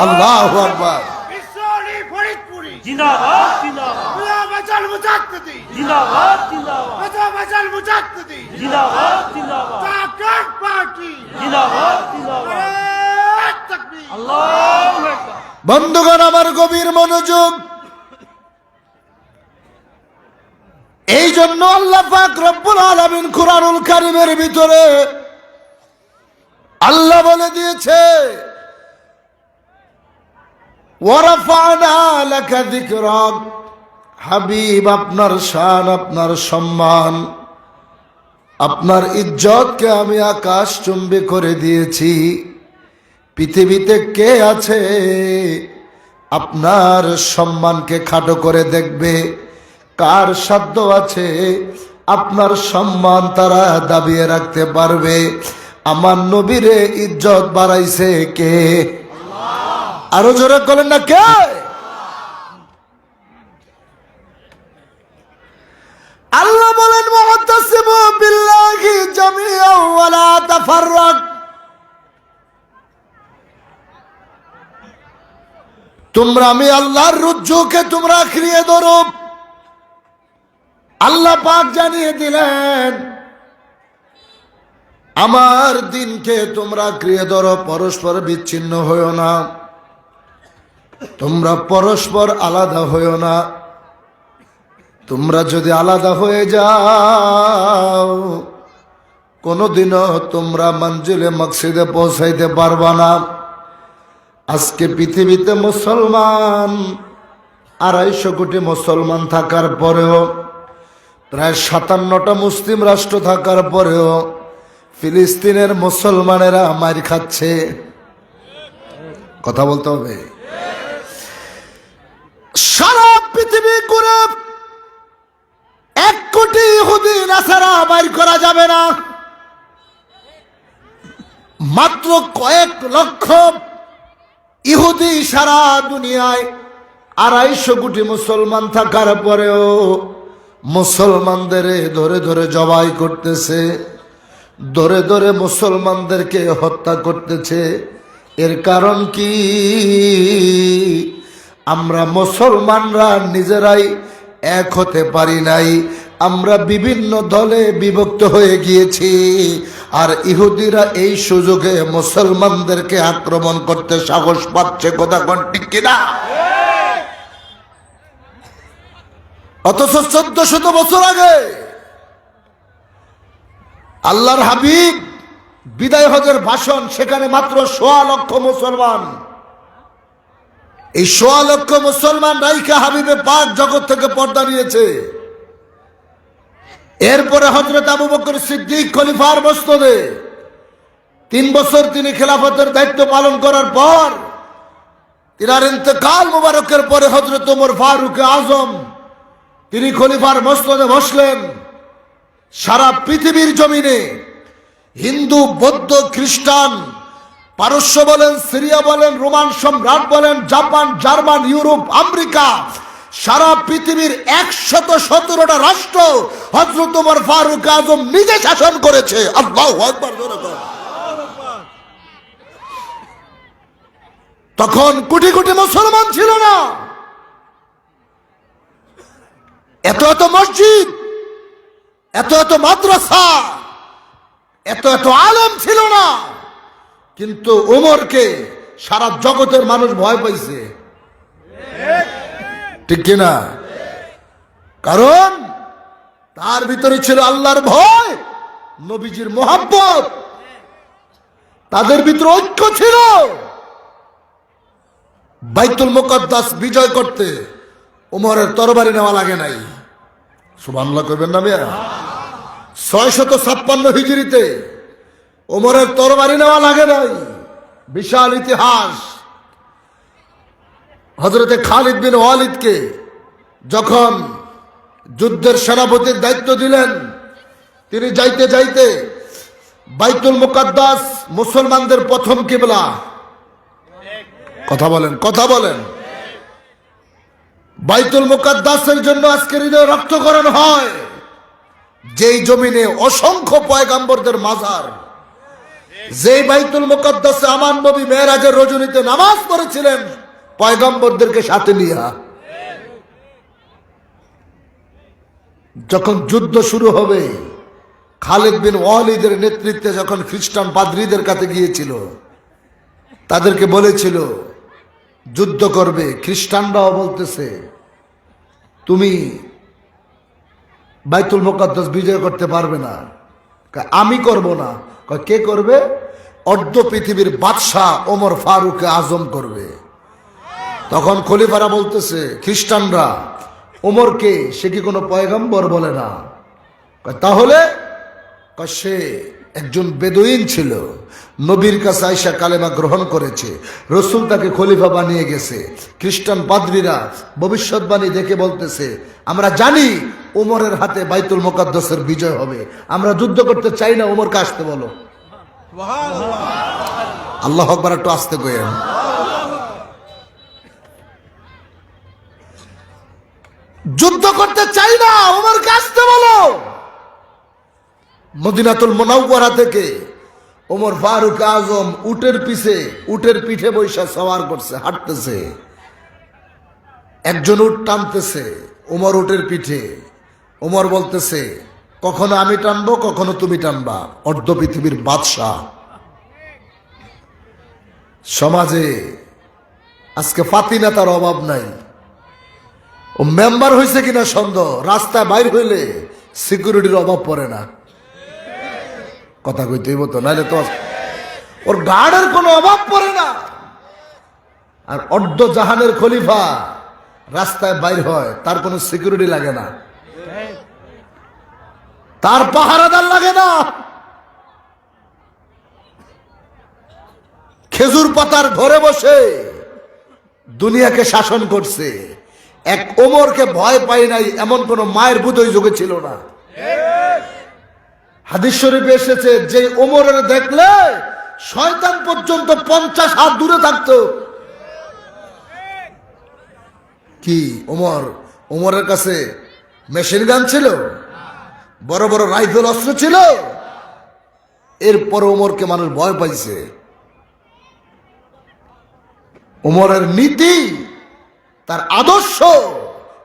আল্লাহ আকবার। জিন্দাবাদ জিন্দাবাদ। মিয়া বাজাল মুজাদ্দিদি। জিন্দাবাদ জিন্দাবাদ। মিয়া বাজাল মুজাদ্দিদি। জিন্দাবাদ জিন্দাবাদ। জাকাত পার্টি জিন্দাবাদ জিন্দাবাদ। তাকবীর। আল্লাহু আকবার। বন্ধুগণ আমার গভীর মনোযোগ। এই জন্য আল্লাহ পাক রব্বুল আলামিন কুরআনুল কারীমের ভিতরে আল্লাহ বলে দিয়েছে ওয়ারাফানা যিকরাক হাবিব, আপনার শান, আপনার সম্মান, আপনার ইজ্জতকে আমি আকাশ চুম্বি করে দিয়েছি। পৃথিবীতে কে আছে আপনার সম্মানকে খাটো করে দেখবে? কার সাধ্য আছে আপনার সম্মান তারা দাবিয়ে রাখতে পারবে? আমার নবীরে ইজ্জত বাড়াইছে কে? আরও জোরে বলেন না কে? আল্লাহ বলেন তোমরা আমি আল্লাহর রুজ্জুকে তোমরা আঁকড়িয়ে ধরো। আল্লাহ পাক জানিয়ে দিলেন, আমার দিনকে তোমরা ক্রিয়ে ধরো, পরস্পর বিচ্ছিন্ন হয়েও না। তোমরা পরস্পর আলাদা হইও না। তোমরা যদি আলাদা হয়ে যাও, কোনোদিনও তোমরা মঞ্জিলে মকসিদে পৌঁছাইতে পারবা না। আজকে পৃথিবীতে মুসলমান, আড়াইশো কোটি মুসলমান থাকার পরেও, প্রায় সাতান্নটা মুসলিম রাষ্ট্র থাকার পরেও, ফিলিস্তিনের মুসলমানেরা মার খাচ্ছে। কথা বলতে হবে। সারা পৃথিবী ঘুরে এক কোটি ইহুদি, নাসারা বাইর করা যাবে না। মাত্র কয়েক লক্ষ ইহুদি সারা দুনিয়ায় আড়াইশো কোটি মুসলমান থাকার পরেও মুসলমানদের ধরে ধরে জবাই করতেছে, ধরে ধরে মুসলমানদেরকে হত্যা করতেছে। এর কারণ কি? আমরা মুসলমানরা নিজেরাই এক হতে পারি নাই। আমরা বিভিন্ন দলে বিভক্ত হয়ে গিয়েছি। আর ইহুদিরা এই সুযোগে মুসলমানদেরকে আক্রমণ করতে সাহস পাচ্ছে কথা কোন ঠিক কিনা? অথচ চোদ্দ শত বছর আগে আল্লাহর হাবিব বিদায় হজের ভাষণ, সেখানে মাত্র সোয়া লক্ষ মুসলমান এই সোয়া লক্ষ মুসলমান রাইকা হাবিবে পাক জগৎ থেকে পর্দা নিয়েছে। এরপরে হজরত আবু বকর সিদ্দিক খলিফার মস্তদে তিন বছর তিনি খেলাফতের দায়িত্ব পালন করার পর তিনার ইন্তেকাল মুবারকের পরে হজরত ওমর ফারুক আজম তিনি খলিফার মস্তদে বসলেন। সারা পৃথিবীর জমিনে হিন্দু, বৌদ্ধ, খ্রিস্টান পারস্য বলেন, সিরিয়া বলেন, রোমান সম্রাট বলেন, জাপান, জার্মান, ইউরোপ, আমেরিকা, সারা পৃথিবীর একশত সতেরোটা রাষ্ট্র হজরত উমর ফারুক আজম নিজে শাসন করেছে। তখন কোটি কোটি মুসলমান ছিল না। এত এত মসজিদ, এত এত মাদ্রাসা, এত এত আলেম ছিল না। কিন্তু ওমরকে সারা জগতের মানুষ ভয় পাইছে। ঠিক কিনা? কারণ তার ভিতরে ছিল আল্লাহর ভয়, নবীজির মোহাব্বত। তাদের ভিতরে ঐক্য ছিল। বাইতুল মুকদ্দাস বিজয় করতে উমরের তরবারি নেওয়া লাগে নাই। সুবহানাল্লাহ করবেন না মিয়া? ছয় শত ছাপ্পান্ন হিজড়িতে ওমরের তরবারি নেওয়া লাগে নাই। বিশাল ইতিহাস। হজরতে খালিদ বিন ওয়ালিদকে যখন যুদ্ধের সেনাপতির দায়িত্ব দিলেন, তিনি যাইতে যাইতে বাইতুল মুকাদ্দাস মুসলমানদের প্রথম কিবলা। কথা বলেন কথা বলেন। বাইতুল মুকাদ্দাসের জন্য আজকে হৃদয় রক্তকরণ হয়। যেই জমিনে অসংখ্য পয়গাম্বরদের মাজার যে বাইতুল মুকদ্দাসে আমার নবী মেয়েরাজের রজনীতে নামাজ পড়েছিলেন, পয়গম্বরদেরকে সাথে নিয়া। যখন যুদ্ধ শুরু হবে, খালেদ বিন ওয়ালিদের নেতৃত্বে যখন খ্রিস্টান পাদ্রীদের কাছে গিয়েছিল, তাদেরকে বলেছিল, যুদ্ধ করবে, খ্রিস্টানরাও বলতেছে, তুমি বাইতুল মোকাদ্দাস বিজয় করতে পারবে না। আমি করব না। কে করবে? অর্ধ পৃথিবীর বাদশাহ ওমর ফারুক আজম করবে। তখন খলিফারা বলতেছে, খ্রিস্টানরা ওমরকে সে কি কোনো পয়গম্বর বলে না? তাহলে? সে একজন বেদুইন ছিল। নবীর কাছে আয়সা কালেমা গ্রহণ করেছে। রসুল তাকে খলিফা বানিয়ে গেছে। খ্রিস্টান পাদ্রীরা ভবিষ্যৎবাণী দেখে বলতেছে আমরা জানি ওমরের হাতে বাইতুল মোকাদ্দসের বিজয় হবে। আমরা যুদ্ধ করতে চাই না ওমরকে আসতে বলো। আল্লাহ আকবার একটু আসতে কয়েন যুদ্ধ করতে চাই না ওমরকে আসতে বলো। মদিনাতুল মোনাউয়ারা থেকে ওমর ফারুক আজম উটের পিছে, উটের পিঠে বৈশা সওয়ার করছে, হাঁটতেছে। একজন উট টানতেছে ওমর উটের পিঠে। ওমর বলতেছে, কখনো আমি টানবো, কখনো তুমি টানবা। অর্ধ পৃথিবীর বাদশাহ। সমাজে আজকে ফাতিনা তার অভাব নাই। ও মেম্বার হয়েছে কিনা সন্দেহ, রাস্তায় বাইর হইলে সিকিউরিটির অভাব পড়ে না। কথা কইতেই মতো নাহলে তো ওর গার্ডের কোনো অভাব পড়ে না। আর অর্ধ জাহানের খলিফা রাস্তায় বাইর হয়, তার কোনো সিকিউরিটি লাগে না। তার পাহারাদার লাগে না। খেজুর পাতার ঘরে বসে দুনিয়াকে শাসন করছে। এক ওমরকে ভয় পাই নাই, এমন কোন মায়ের বুধই যুগে ছিল না। হাদিস শরীফে এসেছে যে ওমরের দেখলে শয়তান পর্যন্ত পঞ্চাশ হাত দূরে থাকতো। কি, ওমর? ওমরের কাছে মেশিন গান ছিল? বড় বড় রাইফেল অস্ত্র ছিল? এরপর ওমরকে মানুষ ভয় পাইছে। ওমরের নীতি, তার আদর্শ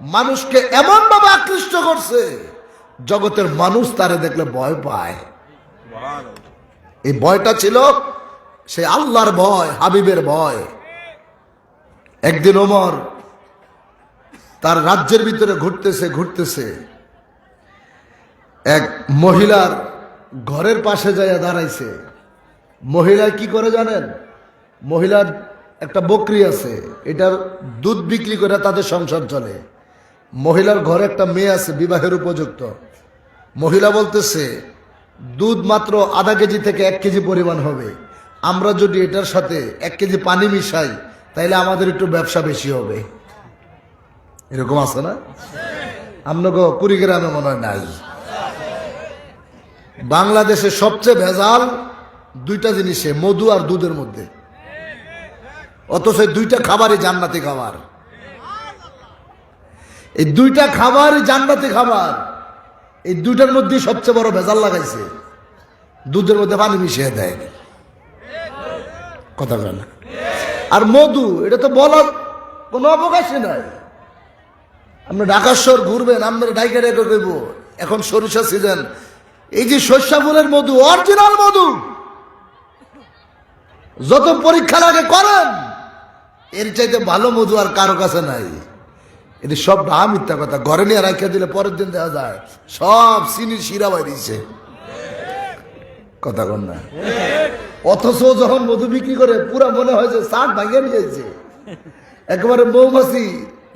মানুষকে এমন ভাবে আকৃষ্ট করছে। জগতের মানুষ তারে দেখলে ভয় পায়। এই ভয়টা ছিল সে আল্লাহর ভয় হাবিবের ভয়। একদিন ওমর তার রাজ্যের ভিতরে ঘুরতেছে ঘুরতেছে। এক মহিলার ঘরের পাশে যাইয়া দাঁড়াইছে। মহিলা কি করে জানেন? মহিলার একটা বকরি আছে এটার দুধ বিক্রি করে তাদের সংসার চলে। মহিলার ঘরে একটা মেয়ে আছে, বিবাহের উপযুক্ত। মহিলা বলতেছে, দুধ মাত্র আধা কেজি থেকে এক কেজি পরিমাণ হবে। আমরা যদি এটার সাথে এক কেজি পানি মিশাই, তাইলে আমাদের একটু ব্যবসা বেশি হবে। এরকম আছে না? আপনাকে কুড়িগ্রামে মনে হয় নাই। বাংলাদেশে সবচেয়ে ভেজাল দুইটা জিনিসে, মধু আর দুধের মধ্যে। অথচ দুইটা খাবারই জান্নাতি খাবার। এই দুইটা খাবারই জান্নাতি খাবার। এই দুইটার মধ্যে সবচেয়ে বড় ভেজাল লাগাইছে। দুধের মধ্যে পানি মিশিয়ে দেয়। কথা বলে না? আর মধু, এটা তো বলার কোনো অবকাশই নাই। আপনি ঢাকার শহর ঘুরবেন আপনার ডাইকে ডেকে কইব, এখন সরিষা সিজন। এই যে শস্যা ফুলের মধু, অরিজিনাল মধু। যত পরীক্ষা লাগে করেন, এর চাইতে ভালো মধু আর কারও কাছে নাই। এটি সব ডা মিথ্যা কথা। ঘরে নিয়ে রাখিয়া দিলে পরের দিন দেখা যায়। সব চিনির শিরা বাইরিছে কথা কন না। অথচ যখন মধু বিক্রি করে, পুরা মনে হয় যে শাক ভাঙিয়ে নিয়ে যাচ্ছে একেবারে মৌমাছি,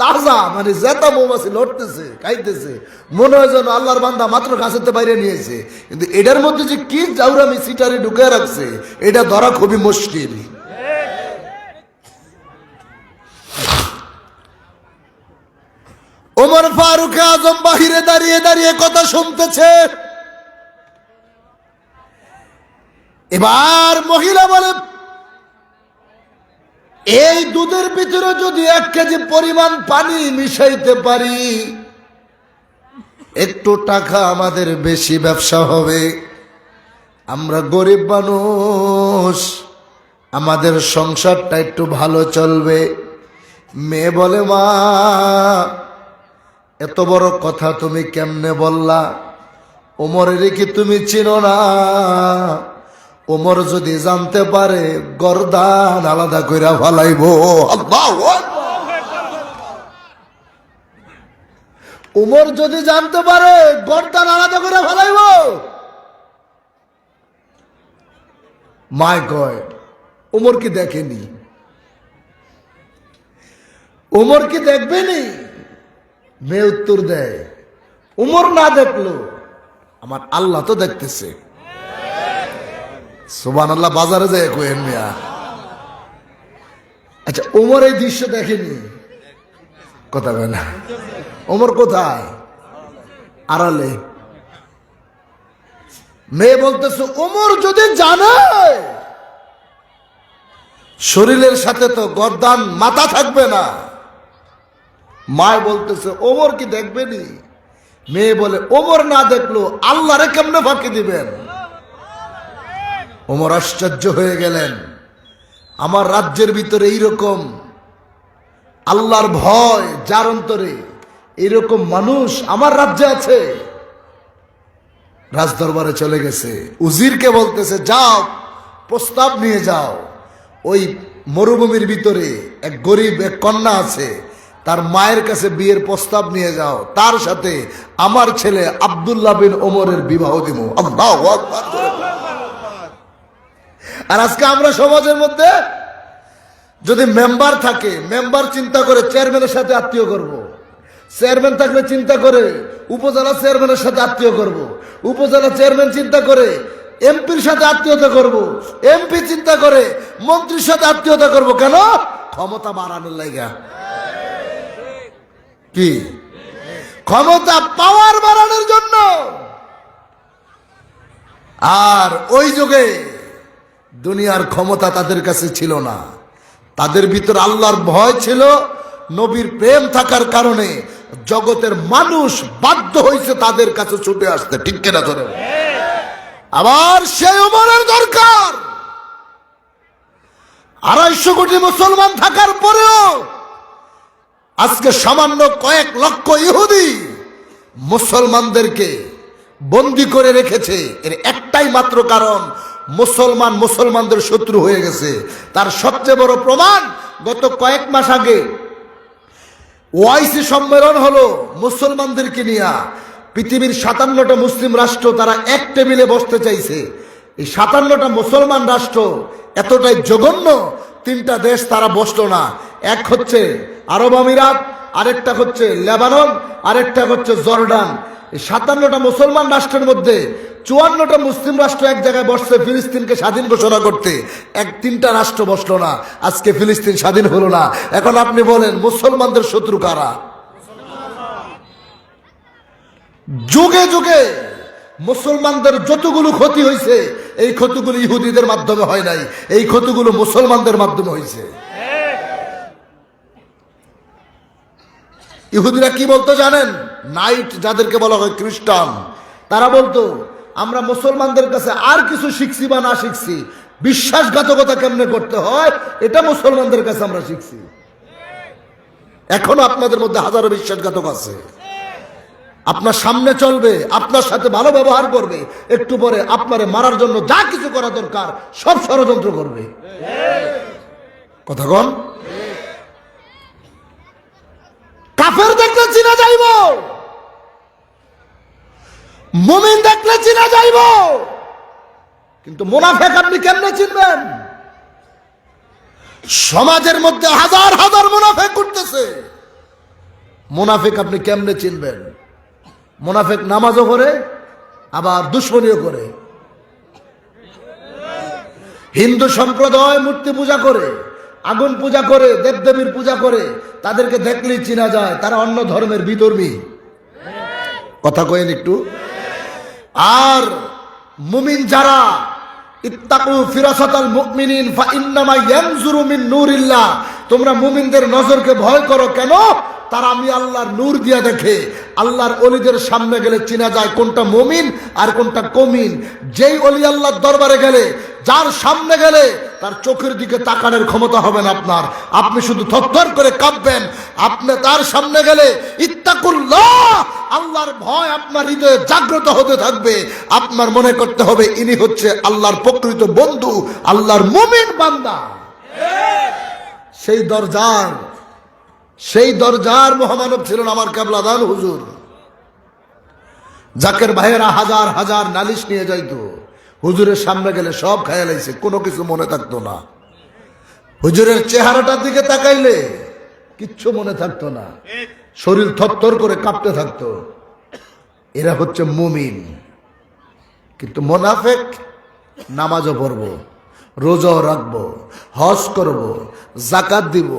তাজা মানে জেতা মৌমাছি লড়তেছে, খাইতেছে। মনে হয় যেন আল্লাহর বান্দা মাত্র গাছেতে বাইরে নিয়েছে কিন্তু এটার মধ্যে যে কি জাউরামি সিটারে ঢুকে রাখছে, এটা ধরা খুবই মুশকিল। ওমর ফারুক আজম বাহিরে দাঁড়িয়ে দাঁড়িয়ে কথা শুনতেছে। এবার মহিলা বলে, এই দুধের ভিতরে যদি এক কেজি পরিমাণ পানি মিশাইতে পারি, একটু টাকা আমাদের বেশি ব্যবসা হবে। আমরা গরিব মানুষ, আমাদের সংসারটা একটু ভালো চলবে। মেয়ে বলে, মা এত বড় কথা তুমি কেমনে বললা? ওমরের কি তুমি চিনো না? ওমর যদি জানতে পারে, গরদান আলাদা কইরা আল্লাহু উমর যদি জানতে পারে, গরদান আলাদা করে ভালাইব মাই গয় উমর কি দেখেনি? উমর কি দেখবেনি? মেয়ে উত্তর দেয়, উমর না দেখল? আমার আল্লাহ তো দেখতেছে। সুবান আল্লাহ বাজারে যায় কোয়েন মিয়া। আচ্ছা উমর এই দৃশ্য দেখেনি? কথা কয় না। ওমর কোথায়? আড়ালে। মেয়ে বলতেছে ওমর যদি জানে, শরীরের সাথে তো গরদান মাথা থাকবে না। মায় বলতেছে, ওমর কি দেখবেনি মেয়ে বলে, ওমর না দেখল, আল্লাহরে কেমনে ফাঁকি দিবেন? ওমর আশ্চর্য হয়ে গেলেন। আমার রাজ্যের ভিতরে এইরকম আল্লাহর ভয়, যার অন্তরে এরকম মানুষ আমার রাজ্যে আছে? রাজদরবারে চলে গেছে। উজিরকে বলতেছে, যাও, প্রস্তাব নিয়ে যাও। ওই মরুভূমির ভিতরে এক গরিব, এক কন্যা আছে। তার মায়ের কাছে বিয়ের প্রস্তাব নিয়ে যাও তার সাথে আমার ছেলে আব্দুল্লাহ বিন ওমরের বিবাহ দিব আর আজকে আমরা সমাজের মধ্যে যদি মেম্বার থাকে, মেম্বার চিন্তা করে চেয়ারম্যানের সাথে আত্মীয় করব। চেয়ারম্যান থাকলে চিন্তা করে উপজেলা চেয়ারম্যানের সাথে আত্মীয় করব। উপজেলা চেয়ারম্যান চিন্তা করে এমপির সাথে আত্মীয়তা করব। এমপি চিন্তা করে মন্ত্রীর সাথে আত্মীয়তা করব কেন ক্ষমতা বাড়ানোর লাগা কি? ক্ষমতা পাওয়ার বাড়ানোর জন্য। আর ওই যুগে দুনিয়ার ক্ষমতা তাদের কাছে ছিল না। তাদের ভিতর আল্লাহর ভয় ছিল, নবীর প্রেম থাকার কারণে জগতের মানুষ বাধ্য হয়েছে তাদের কাছে ছুটে আসতে। ঠিক কেনা ধরে আবার সেই উমরের দরকার। আড়াইশো কোটি মুসলমান থাকার পরেও আজকে সামান্য কয়েক লক্ষ ইহুদি মুসলমানদেরকে বন্দি করে রেখেছে। এর একটাই মাত্র কারণ, মুসলমান মুসলমানদের শত্রু হয়ে গেছে। তার সবচেয়ে বড় প্রমাণ, গত কয়েক মাস আগে ওয়াইসি সম্মেলন হলো মুসলমানদেরকে নিয়ে। পৃথিবীর সাতান্নটা মুসলিম রাষ্ট্র তারা এক টেবিলে বসতে চাইছে। এই সাতান্নটা মুসলমান রাষ্ট্র এতটাই জঘন্য, তিনটা দেশ তারা বসল না। এক হচ্ছে আরব আমিরাত, আরেকটা হচ্ছে লেবানন, আরেকটা হচ্ছে জর্ডান। সাতান্নটা মুসলমান রাষ্ট্রের মধ্যে চুয়ান্নটা মুসলিম রাষ্ট্র এক জায়গায় বসছে ফিলিস্তিনকে স্বাধীন ঘোষণা করতে। এক তিনটা রাষ্ট্র বসল না, আজকে ফিলিস্তিন স্বাধীন হলো না। এখন আপনি বলেন, মুসলমানদের শত্রু কারা? যুগে যুগে মুসলমানদের যতগুলো ক্ষতি হয়েছে এই ক্ষতিগুলো ইহুদিদের মাধ্যমে হয় নাই, এই ক্ষতিগুলো মুসলমানদের মাধ্যমে হয়েছে ইহুদিরা কি বলতো জানেন? নাইট যাদেরকে বলা হয় খ্রিস্টান। তারা বলতো, আমরা মুসলমানদের কাছে আর কিছু শিখছি বা না শিখছি। বিশ্বাসঘাতকতা কেমনে করতে হয়? এটা মুসলমানদের কাছে আমরা শিখছি। এখনও আপনাদের মধ্যে হাজারো বিশ্বাসঘাতক আছে। আপনার সামনে চলবে, আপনার সাথে ভালো ব্যবহার করবে, একটু পরে আপনারে মারার জন্য যা কিছু করা দরকার, সব ষড়যন্ত্র করবে। কথা কন। কাফের দেখলে চিনা যাইব। মুমিন দেখলে চিনা যাইব। কিন্তু মুনাফেক আপনি কেমনে চিনবেন? সমাজের মধ্যে হাজার হাজার মুনাফেক করতেছে মুনাফেক আপনি কেমনে চিনবেন? মুনাফেক নামাজও করে আবার দুশ্মনীয় করে। হিন্দু সম্প্রদায় মূর্তি পূজা করে। আগুন পূজা করে, দেবদেবীর পূজা করে, তাদেরকে দেখলেই চিনা যায়, তারা অন্য ধর্মের বিধর্মী কথা কয়েন একটু। আর মুমিন যারা তোমরা মুমিনদের নজরকে ভয় করো কেন? তারা আমি আল্লাহর নূর দিয়া দেখে আল্লাহর অলিদের সামনে গেলে চেনা যায় কোনটা মমিন আর কোনটা কমিন। যেই অলি আল্লাহর দরবারে গেলে যার সামনে গেলে তার চোখের দিকে তাকানোর ক্ষমতা হবে না আপনার। আপনি শুধু থরথর করে কাঁপবেন আপনি তার সামনে গেলে ইত্তাকুল্লাহ আল্লাহর ভয় আপনার হৃদয়ে জাগ্রত হতে থাকবে। আপনার মনে করতে হবে ইনি হচ্ছে আল্লাহর প্রকৃত বন্ধু আল্লাহর মুমিন বান্দা। সেই দরজার সেই দরজার মহামানব ছিলেন আমার কেবলাদান হুজুর। জাকের ভাইয়েরা হাজার হাজার নালিশ নিয়ে যাইতো, হুজুরের সামনে গেলে সব খায়া লাইছে, কোনো কিছু মনে থাকতো না। হুজুরের চেহারাটার দিকে তাকাইলে কিচ্ছু মনে থাকতো না। শরীর থরথর করে কাঁপতে থাকতো। এরা হচ্ছে মুমিন। কিন্তু মোনাফেক, নামাজও পড়ব, রোজাও রাখব, হজ করব জাকাত দিব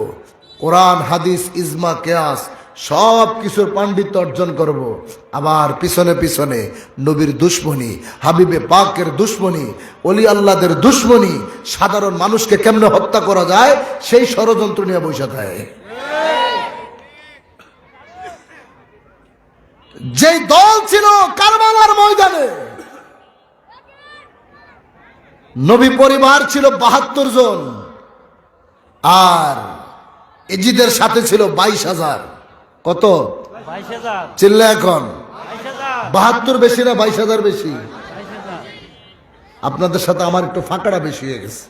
কোরআন, হাদিস, ইজমা, কেয়াস, সব কিছুর পাণ্ডিত্য অর্জন করব। আবার পিছনে পিছনে নবীর দুশ্মনী, হাবিবে পাকের দুশ্মনী অলি আল্লাদের দুশ্মনী, সাধারণ মানুষকে কেমনে হত্যা করা যায়, সেই ষড়যন্ত্র নিয়ে বসে থাকে যেই দল ছিল কারবালার ময়দানে, নবী পরিবার ছিল বাহাত্তর জন, আর এজিদের সাথে ছিল বাইশ হাজার। কত? চিল্লা এখন। বাহাত্তর বেশি না বাইশ হাজার বেশি? আপনাদের সাথে আমার একটু ফাঁকাটা বেশি হয়ে গেছে।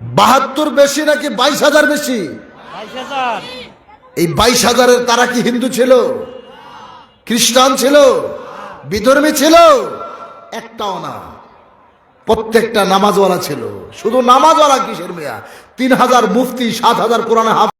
বাহাত্তর বেশি নাকি বাইশ হাজার বেশি? এই বাইশ হাজারের তারা কি হিন্দু ছিল? খ্রিস্টান ছিল? বিধর্মী ছিল? একটাও না। প্রত্যেকটা নামাজওয়ালা ছিল। শুধু নামাজওয়ালা কিসের মেয়া? তিন হাজার মুফতি সাত হাজার কোরআনে হাফ